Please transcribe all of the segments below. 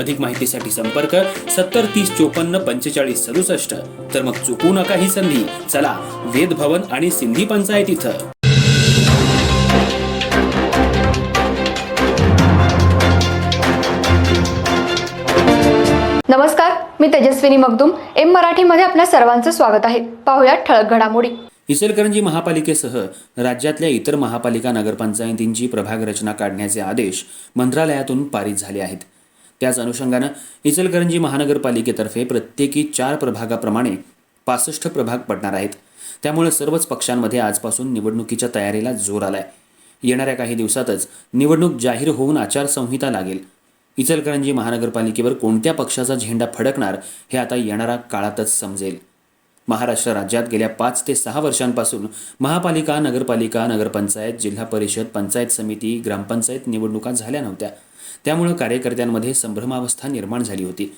अधिक माहितीसाठी संपर्क सत्तर तीस चोपन्न पंचेचाळीस सदुसष्ट. तर मग चुकू नका ही संधी. चला वेद भवन आणि सिंधी पंचायत इथं. नमस्कार मी तेजस्विनी मगदुम. एम मराठीमध्ये आपल्या सर्वांचं स्वागत आहे. पाहुयात ठळक घडामोडी. इचलकरंजी महापालिकेसह राज्यातल्या इतर महापालिका नगरपंचायतींची प्रभाग रचना काढण्याचे आदेश मंत्रालयातून पारित झाले आहेत. त्याच अनुषंगानं इचलकरंजी महानगरपालिकेतर्फे प्रत्येकी चार प्रभागाप्रमाणे पासष्ट प्रभाग पडणार आहेत. त्यामुळे सर्वच पक्षांमध्ये आजपासून निवडणुकीच्या तयारीला जोर आलाय. येणाऱ्या काही दिवसातच निवडणूक जाहीर होऊन आचारसंहिता लागेल. इचलकरंजी महानगरपालिकेवर कोणत्या पक्षाचा झेंडा फडकणार हे आता येणारा काळातच समजेल. महाराष्ट्र राज्यात गेल्या पाच ते सहा वर्षांपासून महापालिका नगरपालिका नगरपंचायत जिल्हा परिषद पंचायत समिती ग्रामपंचायत निवडणुका झाल्या नव्हत्या. त्यामुळं कार्यकर्त्यांमध्ये संभ्रमावस्था निर्माण झाली होती.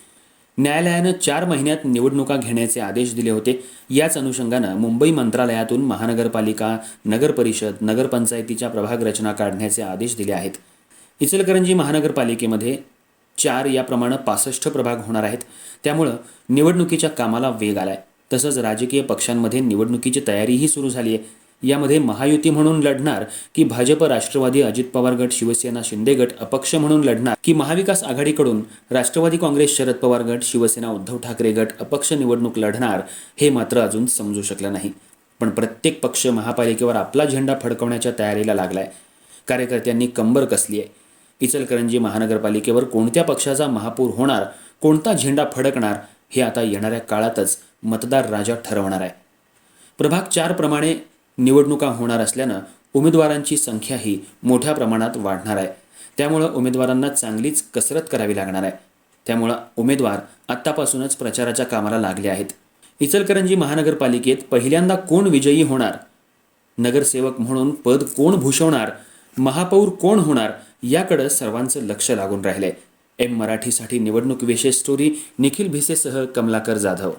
न्यायालयानं चार महिन्यात निवडणुका घेण्याचे आदेश दिले होते. याच अनुषंगानं मुंबई मंत्रालयातून महानगरपालिका नगरपरिषद नगरपंचायतीच्या प्रभाग रचना काढण्याचे आदेश दिले आहेत. इचलकरंजी महानगरपालिकेमध्ये चार याप्रमाणे पासष्ट प्रभाग होणार आहेत. त्यामुळं निवडणुकीच्या कामाला वेग आलाय. तसंच राजकीय पक्षांमध्ये निवडणुकीची तयारीही सुरू झाली आहे यामध्ये महायुती म्हणून लढणार की भाजप राष्ट्रवादी अजित पवार गट शिवसेना शिंदे गट अपक्ष म्हणून लढणार की महाविकास आघाडीकडून राष्ट्रवादी काँग्रेस शरद पवार गट शिवसेना उद्धव ठाकरे गट अपक्ष निवडणूक लढणार हे मात्र अजून समजू शकलं नाही. पण प्रत्येक पक्ष महापालिकेवर आपला झेंडा फडकवण्याच्या तयारीला लागलाय. कार्यकर्त्यांनी कंबर कसली आहे इचलकरंजी महानगरपालिकेवर कोणत्या पक्षाचा महापौर होणार कोणता झेंडा फडकणार हे आता येणाऱ्या काळातच मतदार राजा ठरवणार आहे. प्रभाग चारप्रमाणे निवडणुका होणार असल्यानं उमेदवारांची संख्याही मोठ्या प्रमाणात वाढणार आहे. त्यामुळं उमेदवारांना चांगलीच कसरत करावी लागणार आहे. त्यामुळं उमेदवार आत्तापासूनच प्रचाराच्या कामाला लागले आहेत. इचलकरंजी महानगरपालिकेत पहिल्यांदा कोण विजयी होणार? नगरसेवक म्हणून पद कोण भूषवणार? महापौर कोण होणार? याकडं सर्वांचं लक्ष लागून राहिले एम मराठीसाठी निवडणूक विशेष स्टोरी निखिल भिसेसह कमलाकर जाधव.